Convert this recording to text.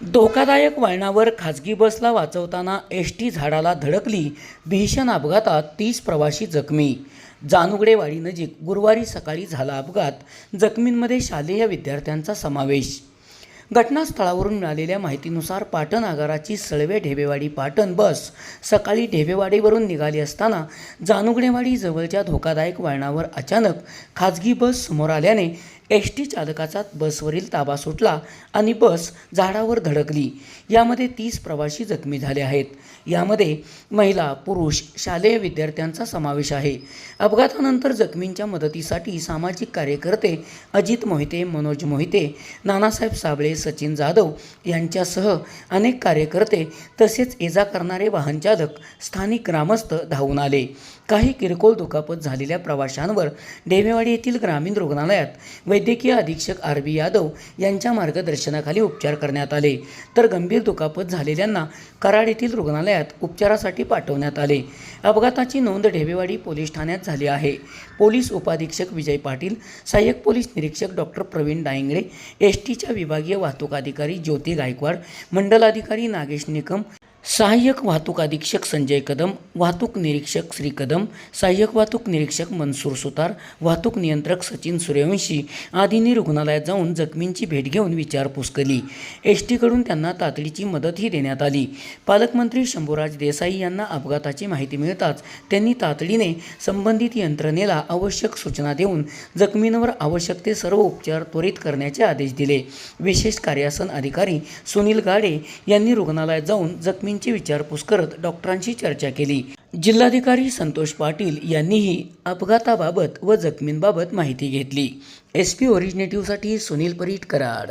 धोकादायक वळणावर खाजगी बसला वाचवताना एस टी झाडाला धडकली भीषण अपघातात तीस प्रवासी जखमी. जानुगडेवाडी नजीक गुरुवारी सकाळी झाला अपघात. जखमींमध्ये शालेय विद्यार्थ्यांचा समावेश. घटनास्थळावरून मिळालेल्या माहितीनुसार पाटण आगाराची सळवे ढेबेवाडी पाटण बस सकाळी ढेबेवाडीवरून निघाली असताना जानुगडेवाडी जवळच्या धोकादायक वळणावर अचानक खाजगी बस समोर आल्याने एस टी चालकाचा बसवरील ताबा सुटला आणि बस झाडावर धडकली. यामध्ये तीस प्रवासी जखमी झाले आहेत. यामध्ये महिला पुरुष शालेय विद्यार्थ्यांचा समावेश आहे. अपघातानंतर जखमींच्या मदतीसाठी सामाजिक कार्यकर्ते अजित मोहिते मनोज मोहिते नानासाहेब साबळे सचिन जाधव यांच्यासह अनेक कार्यकर्ते तसेच ये करणारे वाहनचालक स्थानिक ग्रामस्थ धावून आले. काही किरकोळ दुखापत झालेल्या प्रवाशांवर डेवेवाडी येथील ग्रामीण रुग्णालयात वैद्यकीय अधीक्षक आर बी यादव यांच्या मार्गदर्शनाखाली उपचार करण्यात आले. तर गंभीर दुखापत झालेल्यांना कराड येथील रुग्णालयात उपचारासाठी पाठवण्यात आले. अपघाताची नोंद ढेबेवाडी पोलीस ठाण्यात झाली आहे. पोलीस उपाधीक्षक विजय पाटील सहाय्यक पोलीस निरीक्षक डॉक्टर प्रवीण डायंगडे एस टीच्या विभागीय वाहतूक अधिकारी ज्योती गायकवाड मंडलाधिकारी नागेश निकम सहाय्यक वाहतूक अधीक्षक संजय कदम वाहतूक निरीक्षक श्री कदम सहाय्यक वाहतूक निरीक्षक मनसूर सुतार वाहतूक नियंत्रक सचिन सूर्यवंशी आदींनी रुग्णालयात जाऊन जखमींची भेट घेऊन विचारपूस केली. एस टीकडून त्यांना तातडीची मदतही देण्यात आली. पालकमंत्री शंभूराज देसाई यांना अपघाताची माहिती मिळताच त्यांनी तातडीने संबंधित यंत्रणेला आवश्यक सूचना देऊन जखमींवर आवश्यक ते सर्व उपचार त्वरित करण्याचे आदेश दिले. विशेष कार्यासन अधिकारी सुनील गाडे यांनी रुग्णालयात जाऊन जखमी जखमींची विचारपूस करत डॉक्टरांशी चर्चा केली. जिल्हाधिकारी संतोष पाटील यांनीही अपघाताबाबत व जखमींबाबत माहिती घेतली. एस पी ओरिजिनेटिव्हसाठी सुनील परीट कराड.